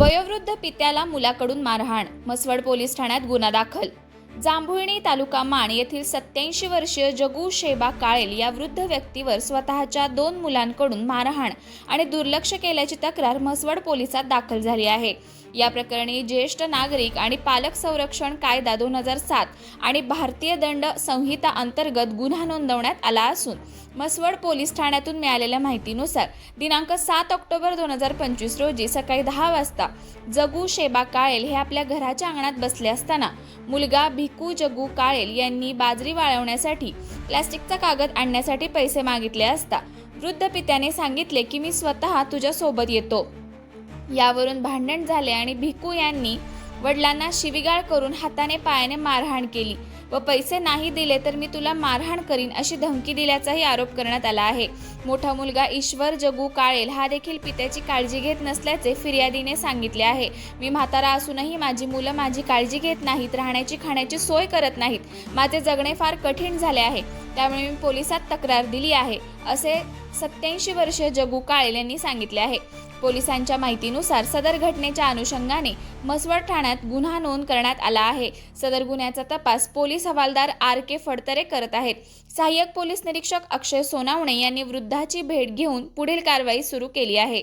वयोवृद्ध पित्याला मुलाकडून मारहाण मसवड पोलीस ठाण्यात गुन्हा दाखल जांभुळणी तालुका माण येथील सत्याऐंशी वर्षीय जगू शेबा काळेल या वृद्ध व्यक्तीवर स्वतःच्या दोन मुलांकडून मारहाण आणि दुर्लक्ष केल्याची तक्रार म्हसवड पोलिसात दाखल झाली आहे. या प्रकरणी ज्येष्ठ नागरिक आणि पालक संरक्षण कायदा दोन हजार सात आणि भारतीय दंड संहिता अंतर्गत गुन्हा नोंदवण्यात आला असून मसवड पोलीस ठाण्यातून मिळालेल्या माहितीनुसार दिनांक सात ऑक्टोबर दोन हजार पंचवीस रोजी सकाळी दहा वाजता जगू शेबा काळेल हे आपल्या घराच्या अंगणात बसले असताना मुलगा भी भिकू जगू काळेल यांनी बाजरी वाळवण्यासाठी प्लॅस्टिकचा कागद आणण्यासाठी पैसे मागितले असता वृद्ध पित्याने सांगितले की मी स्वतः तुझ्यासोबत येतो. यावरून भांडण झाले आणि भिकू यांनी वडिलांना शिवीगाळ करून हाताने पायाने मारहाण केली. व पैसे नाही दिले तर मी तुला मारहाण करीन अशी धमकी दिल्याचाही आरोप करण्यात आला आहे. मोठा मुलगा ईश्वर जगू काळेल हा देखील पित्याची काळजी घेत नसल्याचे फिर्यादीने सांगितले आहे. मी म्हातारा असूनही माझी मुलं माझी काळजी घेत नाहीत राहण्याची खाण्याची सोय करत नाहीत. माझे जगणे फार कठीण झाले आहे. त्यामुळे मी पोलिसात तक्रार दिली आहे असे सत्याऐंशी वर्षीय जगू काळेल यांनी सांगितले आहे. पोलिसांच्या माहितीनुसार सदर घटनेच्या अनुषंगाने मसवड ठाण्यात गुन्हा नोंद करण्यात आला आहे. सदर गुन्ह्याचा तपास पोलीस हवालदार आर के फडतरे करत आहेत. सहाय्यक पोलीस निरीक्षक अक्षय सोनावणे यांनी वृद्धाची भेट घेऊन पुढील कारवाई सुरू केली आहे.